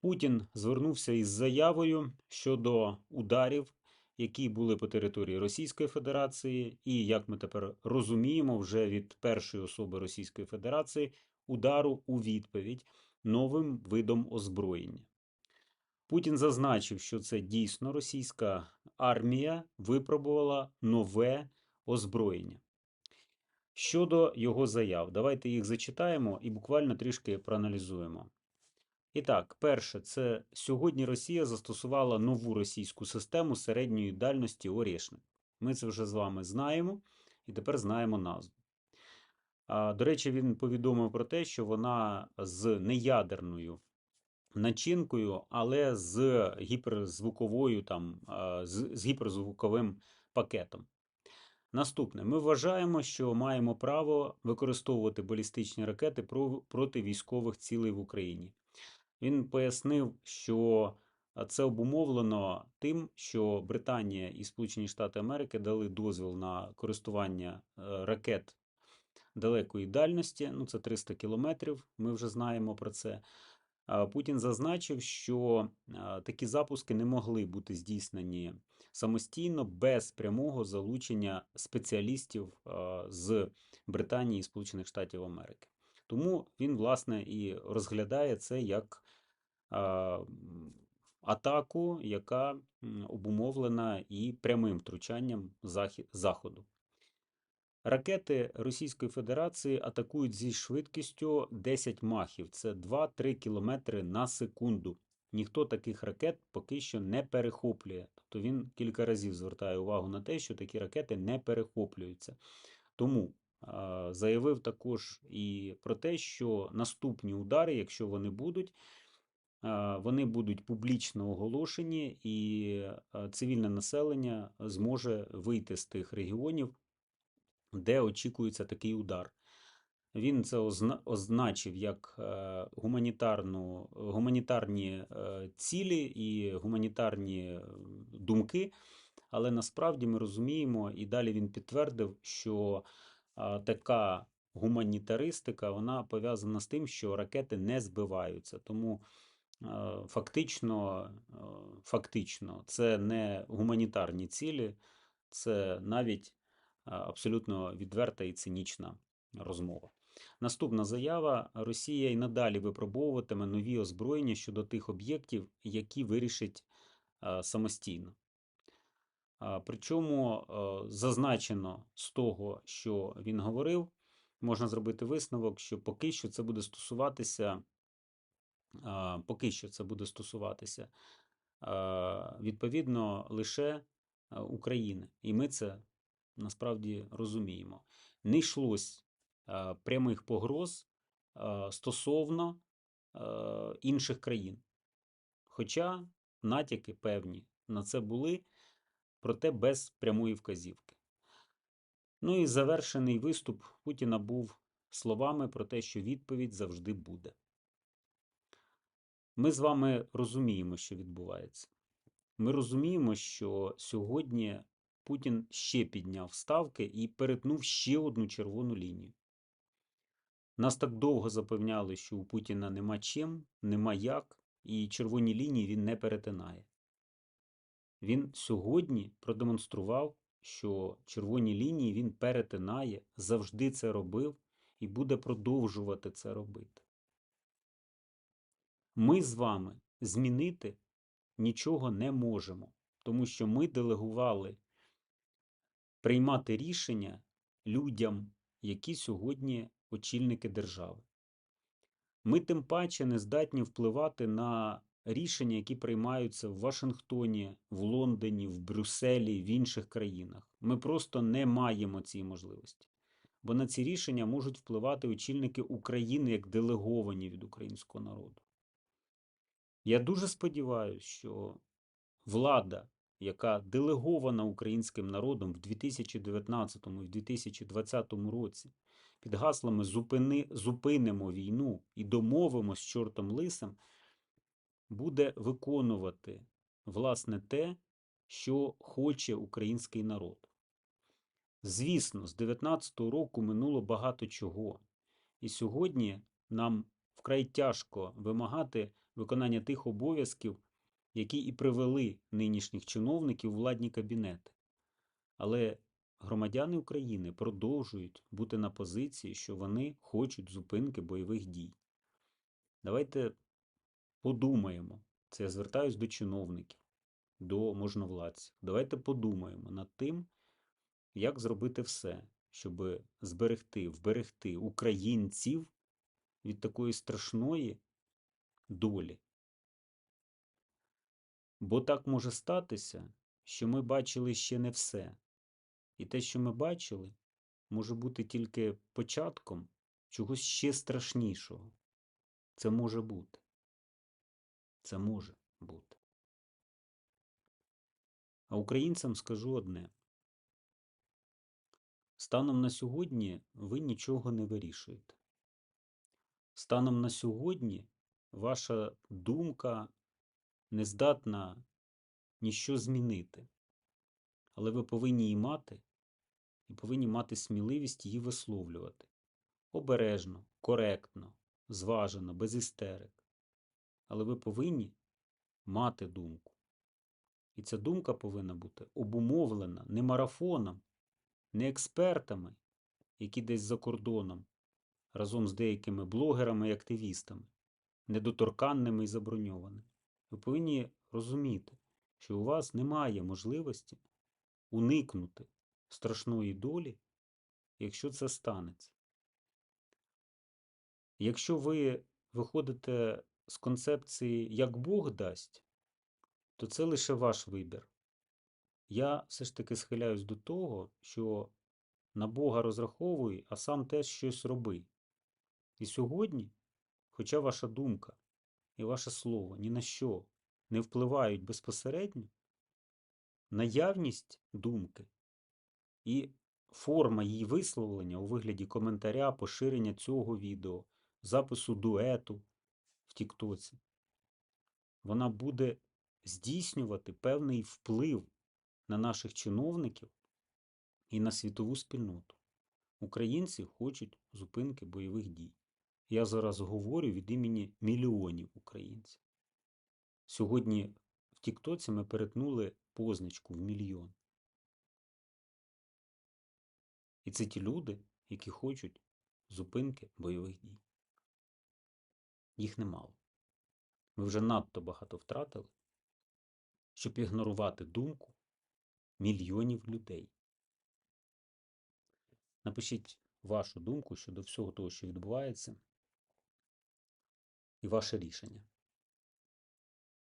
Путін звернувся із заявою щодо ударів, які були по території Російської Федерації, і, як ми тепер розуміємо, вже від першої особи Російської Федерації удару у відповідь новим видом озброєння. Путін зазначив, що це дійсно російська армія випробувала нове озброєння. Щодо його заяв, давайте їх зачитаємо і буквально трішки проаналізуємо. І так, перше, це сьогодні Росія застосувала нову російську систему середньої дальності Орєшник. Ми це вже з вами знаємо і тепер знаємо назву. До речі, він повідомив про те, що вона з неядерною начинкою, але з гіперзвуковою там, з, з гіперзвуковим пакетом. Наступне, ми вважаємо, що маємо право використовувати балістичні ракети про- проти військових цілей в Україні. Він пояснив, що це обумовлено тим, що Британія і Сполучені Штати Америки дали дозвіл на користування е, ракет далекої дальності. Ну, це 300 кілометрів. Ми вже знаємо про це. Путін зазначив, що такі запуски не могли бути здійснені самостійно без прямого залучення спеціалістів з Британії і Сполучених Штатів Америки. Тому він, власне, і розглядає це як атаку, яка обумовлена і прямим втручанням Заходу. Ракети Російської Федерації атакують зі швидкістю 10 махів, це 2-3 км на секунду. Ніхто таких ракет поки що не перехоплює. Тобто він кілька разів звертає увагу на те, що такі ракети не перехоплюються. Тому заявив також і про те, що наступні удари, якщо вони будуть, вони будуть публічно оголошені, і цивільне населення зможе вийти з тих регіонів, де очікується такий удар. Він це означив як е, гуманітарну, гуманітарні е, цілі і гуманітарні е, думки, але насправді ми розуміємо, і далі він підтвердив, що така гуманітаристика вона пов'язана з тим, що ракети не збиваються. Тому е, фактично, е, фактично це не гуманітарні цілі, це навіть абсолютно відверта і цинічна розмова. Наступна заява: Росія й надалі випробовуватиме нові озброєння щодо тих об'єктів, які вирішить самостійно. Причому е, зазначено з того, що він говорив, можна зробити висновок, що поки що це буде стосуватися, поки що це буде стосуватися відповідно лише України. І ми це насправді розуміємо. Не йшлось прямих погроз стосовно інших країн. Хоча натяки певні на це були, проте без прямої вказівки. Ну і завершений виступ Путіна був словами про те, що відповідь завжди буде. Ми з вами розуміємо, що відбувається. Ми розуміємо, що сьогодні Путін ще підняв ставки і перетнув ще одну червону лінію. Нас так довго запевняли, що у Путіна нема чим, нема як, і червоні лінії він не перетинає. Він сьогодні продемонстрував, що червоні лінії він перетинає, завжди це робив і буде продовжувати це робити. Ми з вами змінити нічого не можемо, тому що ми делегували приймати рішення людям, які сьогодні очільники держави. Ми тим паче не здатні впливати на рішення, які приймаються в Вашингтоні, в Лондоні, в Брюсселі, в інших країнах. Ми просто не маємо цієї можливості. Бо на ці рішення можуть впливати очільники України як делеговані від українського народу. Я дуже сподіваюся, що влада, яка делегована українським народом в 2019 і в 2020 році, під гаслами «Зупини, зупинимо війну і домовимось з чортом лисим, буде виконувати власне те, що хоче український народ. Звісно, з 19-го року минуло багато чого. І сьогодні нам вкрай тяжко вимагати виконання тих обов'язків, які і привели нинішніх чиновників у владні кабінети. Але громадяни України продовжують бути на позиції, що вони хочуть зупинки бойових дій. Давайте подумаємо. Це я звертаюсь до чиновників, до можновладців. Давайте подумаємо над тим, як зробити все, щоб зберегти, вберегти українців від такої страшної долі. Бо так може статися, що ми бачили ще не все. І те, що ми бачили, може бути тільки початком чогось ще страшнішого. Це може бути. Це може бути. А українцям скажу одне. Станом на сьогодні ви нічого не вирішуєте. Станом на сьогодні ваша думка не здатна ніщо змінити. Але ви повинні її мати і повинні мати сміливість її висловлювати. Обережно, коректно, зважено, без істерик. Але ви повинні мати думку. І ця думка повинна бути обумовлена не марафоном, не експертами, які десь за кордоном, разом з деякими блогерами і активістами, недоторканними і заброньованими. Ви повинні розуміти, що у вас немає можливості уникнути страшної долі, якщо це станеться. Якщо ви виходите з концепції як Бог дасть, то це лише ваш вибір. Я все ж таки схиляюсь до того, що на Бога розраховуй, а сам теж щось роби. І сьогодні, хоча ваша думка і ваше слово ні на що не впливають безпосередньо, наявність думки і форма її висловлення у вигляді коментаря, поширення цього відео, запису дуету в Тіктоці, вона буде здійснювати певний вплив на наших чиновників і на світову спільноту. Українці хочуть зупинки бойових дій. Я зараз говорю від імені мільйонів українців. Сьогодні в Тіктоці ми перетнули позначку в мільйон. І це ті люди, які хочуть зупинки бойових дій. Їх немало. Ми вже надто багато втратили, щоб ігнорувати думку мільйонів людей. Напишіть вашу думку щодо всього того, що відбувається, і ваше рішення.